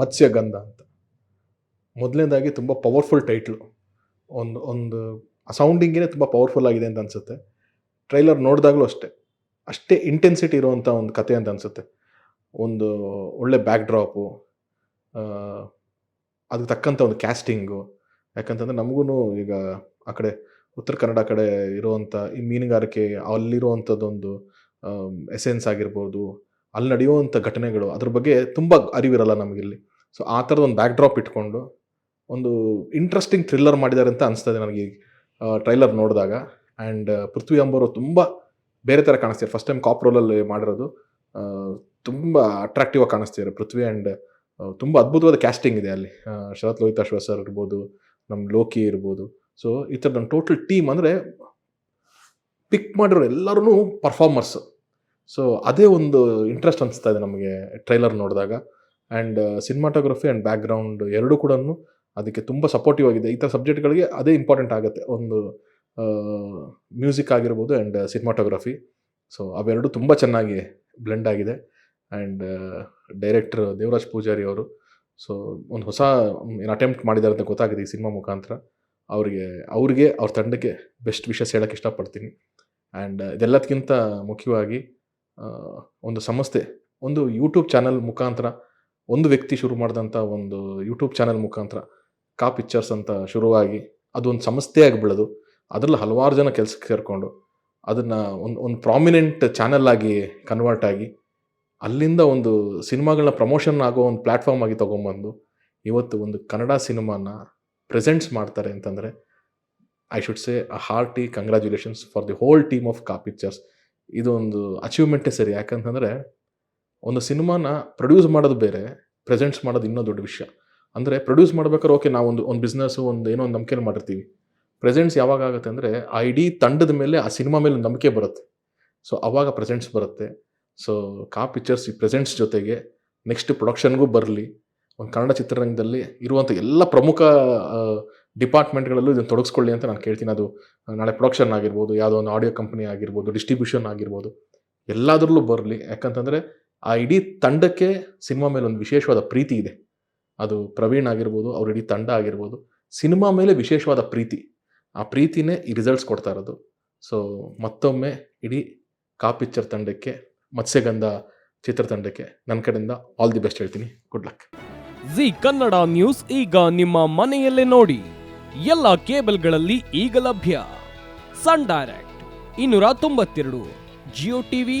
ಮತ್ಸ್ಯಗಂಧ ಅಂತ. ಮೊದಲನೇದಾಗಿ ತುಂಬ ಪವರ್ಫುಲ್ ಟೈಟ್ಲು ಒಂದು ಒಂದು ಸೌಂಡಿಂಗೇ ತುಂಬ ಪವರ್ಫುಲ್ ಆಗಿದೆ ಅಂತ ಅನಿಸುತ್ತೆ. ಟ್ರೈಲರ್ ನೋಡಿದಾಗಲೂ ಅಷ್ಟೇ. ಅಷ್ಟೇ ಇಂಟೆನ್ಸಿಟಿ ಇರುವಂಥ ಒಂದು ಕತೆ ಅಂತ ಅನಿಸುತ್ತೆ. ಒಂದು ಒಳ್ಳೆ ಬ್ಯಾಕ್ ಡ್ರಾಪು ಅದಕ್ಕೆ ತಕ್ಕಂಥ ಒಂದು ಕ್ಯಾಸ್ಟಿಂಗು ಯಾಕಂತಂದರೆ ನಮಗೂ ಈಗ ಆ ಕಡೆ, ಉತ್ತರ ಕನ್ನಡ ಕಡೆ ಇರುವಂಥ ಈ ಮೀನುಗಾರಿಕೆ ಅಲ್ಲಿರುವಂಥದ್ದೊಂದು ಎಸೆನ್ಸ್ ಆಗಿರ್ಬೋದು, ಅಲ್ಲಿ ನಡೆಯುವಂಥ ಘಟನೆಗಳು, ಅದ್ರ ಬಗ್ಗೆ ತುಂಬ ಅರಿವಿರಲ್ಲ ನಮಗಿಲ್ಲಿ. ಸೊ ಆ ಥರದ ಒಂದು ಬ್ಯಾಕ್ ಡ್ರಾಪ್ ಇಟ್ಕೊಂಡು ಒಂದು ಇಂಟ್ರೆಸ್ಟಿಂಗ್ ಥ್ರಿಲ್ಲರ್ ಮಾಡಿದ್ದಾರೆ ಅಂತ ಅನಿಸ್ತದೆ ನನಗೆ ಟ್ರೈಲರ್ ನೋಡಿದಾಗ. ಆ್ಯಂಡ್ ಪೃಥ್ವಿ ಅಂಬರು ತುಂಬ ಬೇರೆ ಥರ ಕಾಣಿಸ್ತಾರೆ ಫಸ್ಟ್ ಟೈಮ್ ಕಾಪ್ ರೋಲಲ್ಲಿ ಮಾಡಿರೋದು. ತುಂಬ ಅಟ್ರಾಕ್ಟಿವ್ ಆಗಿ ಕಾಣಿಸ್ತಿದ್ದಾರೆ ಪೃಥ್ವಿ ಆ್ಯಂಡ್ ತುಂಬ ಅದ್ಭುತವಾದ ಕ್ಯಾಸ್ಟಿಂಗ್ ಇದೆ ಅಲ್ಲಿ. ಶರತ್ ಲೋಹಿತಾಶ್ವ ಸರ್ ಇರ್ಬೋದು ನಮ್ಮ ಲೋಕಿ ಇರ್ಬೋದು. ಸೊ ಈ ಥರದ ನಮ್ಮ ಟೋಟಲ್ ಟೀಮ್ ಅಂದರೆ ಪಿಕ್ ಮಾಡಿರೋ ಎಲ್ಲರೂ ಪರ್ಫಾರ್ಮರ್ಸ್ ಸೊ ಅದೇ ಒಂದು ಇಂಟ್ರೆಸ್ಟ್ ಅನಿಸ್ತಾ ಇದೆ ನಮಗೆ ಟ್ರೈಲರ್ ನೋಡಿದಾಗ. ಆ್ಯಂಡ್ ಸಿನಿಮಾಟೋಗ್ರಫಿ ಆ್ಯಂಡ್ ಬ್ಯಾಕ್ಗ್ರೌಂಡ್ ಎರಡೂ ಕೂಡ ಅದಕ್ಕೆ ತುಂಬ ಸಪೋರ್ಟಿವ್ ಆಗಿದೆ. ಈ ಥರ ಸಬ್ಜೆಕ್ಟ್ಗಳಿಗೆ ಅದೇ ಇಂಪಾರ್ಟೆಂಟ್ ಆಗುತ್ತೆ. ಒಂದು ಮ್ಯೂಸಿಕ್ ಆಗಿರ್ಬೋದು ಆ್ಯಂಡ್ ಸಿನಿಮಾಟೋಗ್ರಫಿ ಸೊ ಅವೆರಡು ತುಂಬ ಚೆನ್ನಾಗಿ ಬ್ಲೆಂಡ್ ಆಗಿದೆ. ಆ್ಯಂಡ್ ಡೈರೆಕ್ಟರ್ ದೇವರಾಜ್ ಪೂಜಾರಿ ಅವರು ಸೊ ಒಂದು ಹೊಸ ಏನು ಅಟೆಂಪ್ಟ್ ಮಾಡಿದ್ದಾರೆ ಅಂತ ಗೊತ್ತಾಗಿದೆ ಈ ಸಿನಿಮಾ ಮುಖಾಂತರ. ಅವರಿಗೆ, ಅವ್ರಿಗೆ, ಅವ್ರ ತಂಡಕ್ಕೆ ಬೆಸ್ಟ್ ವಿಷಸ್ ಹೇಳೋಕ್ಕೆ ಇಷ್ಟಪಡ್ತೀನಿ. ಆ್ಯಂಡ್ ಇದೆಲ್ಲದಕ್ಕಿಂತ ಮುಖ್ಯವಾಗಿ ಒಂದು ಸಂಸ್ಥೆ, ಒಂದು ಯೂಟ್ಯೂಬ್ ಚಾನಲ್ ಮುಖಾಂತರ ಒಂದು ವ್ಯಕ್ತಿ ಶುರು ಮಾಡಿದಂಥ ಒಂದು ಯೂಟ್ಯೂಬ್ ಚಾನಲ್ ಮುಖಾಂತರ ಕಾ ಪಿಕ್ಚರ್ಸ್ ಅಂತ ಶುರುವಾಗಿ ಅದೊಂದು ಸಂಸ್ಥೆಯಾಗಿ ಬೆಳೆದು ಅದರಲ್ಲಿ ಹಲವಾರು ಜನ ಕೆಲಸಕ್ಕೆ ಸೇರಿಕೊಂಡು ಅದನ್ನು ಒಂದು ಒಂದು ಪ್ರಾಮಿನೆಂಟ್ ಚಾನಲ್ ಆಗಿ ಕನ್ವರ್ಟ್ ಆಗಿ ಅಲ್ಲಿಂದ ಒಂದು ಸಿನಿಮಾಗಳನ್ನ ಪ್ರಮೋಷನ್ ಆಗೋ ಒಂದು ಪ್ಲ್ಯಾಟ್ಫಾರ್ಮ್ ಆಗಿ ತೊಗೊಂಬಂದು ಇವತ್ತು ಒಂದು ಕನ್ನಡ ಸಿನಿಮಾನ ಪ್ರೆಸೆಂಟ್ಸ್ ಮಾಡ್ತಾರೆ ಅಂತಂದರೆ I should say a hearty congratulations for the whole team of ಕಾ ಪಿಕ್ಚರ್ಸ್ ಇದೊಂದು ಅಚೀವ್ಮೆಂಟೇ ಸರಿ ಯಾಕಂತಂದರೆ ಒಂದು ಸಿನಿಮಾನ ಪ್ರೊಡ್ಯೂಸ್ ಮಾಡೋದು ಬೇರೆ ಪ್ರೆಸೆಂಟ್ಸ್ ಮಾಡೋದು ಇನ್ನೂ ದೊಡ್ಡ ವಿಷಯ. ಅಂದರೆ ಪ್ರೊಡ್ಯೂಸ್ ಮಾಡ್ಬೇಕಾದ್ರೆ ಓಕೆ ನಾವು ಒಂದು ಒಂದು ಬಿಸ್ನೆಸ್ಸು ಒಂದು ಏನೋ ಒಂದು ನಂಬಿಕೆಯಲ್ಲಿ ಮಾಡಿರ್ತೀವಿ. ಪ್ರೆಸೆಂಟ್ಸ್ ಯಾವಾಗ ಆಗುತ್ತೆ ಅಂದರೆ, ಆ ಇಡೀ ತಂಡದ ಮೇಲೆ, ಆ ಸಿನಿಮಾ ಮೇಲೆ ನಂಬಿಕೆ ಬರುತ್ತೆ. ಸೊ ಅವಾಗ ಪ್ರೆಸೆಂಟ್ಸ್ ಬರುತ್ತೆ. ಸೊ ಕಾ ಪಿಕ್ಚರ್ಸ್ ಈ ಪ್ರೆಸೆಂಟ್ಸ್ ಜೊತೆಗೆ ನೆಕ್ಸ್ಟ್ ಪ್ರೊಡಕ್ಷನ್ಗೂ ಬರಲಿ. ಒಂದು ಕನ್ನಡ ಚಿತ್ರರಂಗದಲ್ಲಿ ಇರುವಂಥ ಎಲ್ಲ ಪ್ರಮುಖ ಡಿಪಾರ್ಟ್ಮೆಂಟ್ಗಳಲ್ಲೂ ಇದನ್ನು ತೊಡಗಿಸ್ಕೊಳ್ಳಿ ಅಂತ ನಾನು ಕೇಳ್ತೀನಿ. ಅದು ನಾಳೆ ಪ್ರೊಡಕ್ಷನ್ ಆಗಿರ್ಬೋದು, ಯಾವುದೋ ಒಂದು ಆಡಿಯೋ ಕಂಪ್ನಿ ಆಗಿರ್ಬೋದು ಡಿಸ್ಟ್ರಿಬ್ಯೂಷನ್ ಆಗಿರ್ಬೋದು, ಎಲ್ಲದರಲ್ಲೂ ಬರಲಿ. ಯಾಕಂತಂದರೆ ಆ ಇಡೀ ತಂಡಕ್ಕೆ ಸಿನಿಮಾ ಮೇಲೆ ಒಂದು ವಿಶೇಷವಾದ ಪ್ರೀತಿ ಇದೆ. ಅದು ಪ್ರವೀಣ್ ಆಗಿರ್ಬೋದು, ಅವ್ರ ಇಡೀ ತಂಡ ಆಗಿರ್ಬೋದು, ಸಿನಿಮಾ ಮೇಲೆ ವಿಶೇಷವಾದ ಪ್ರೀತಿ. ಆ ಪ್ರೀತಿನೇ ಈ ರಿಸಲ್ಟ್ಸ್ ಕೊಡ್ತಾ ಇರೋದು. ಸೊ ಮತ್ತೊಮ್ಮೆ ಇಡೀ ಕಾ ಪಿಕ್ಚರ್ ತಂಡಕ್ಕೆ, ಮತ್ಸ್ಯಗಂಧ ಚಿತ್ರತಂಡಕ್ಕೆ ನನ್ನ ಕಡೆಯಿಂದ ಆಲ್ ದಿ ಬೆಸ್ಟ್ ಹೇಳ್ತೀನಿ. Good luck Zee Kannada news ಈಗ ನಿಮ್ಮ ಮನೆಯಲ್ಲೇ ನೋಡಿ. ಎಲ್ಲ ಕೇಬಲ್ಗಳಲ್ಲಿ ಈಗ ಲಭ್ಯ. ಸನ್ ಡೈರೆಕ್ಟ್ ಇನ್ನೂರ ತೊಂಬತ್ತೆರಡು ಜಿಯೋ ಟಿವಿ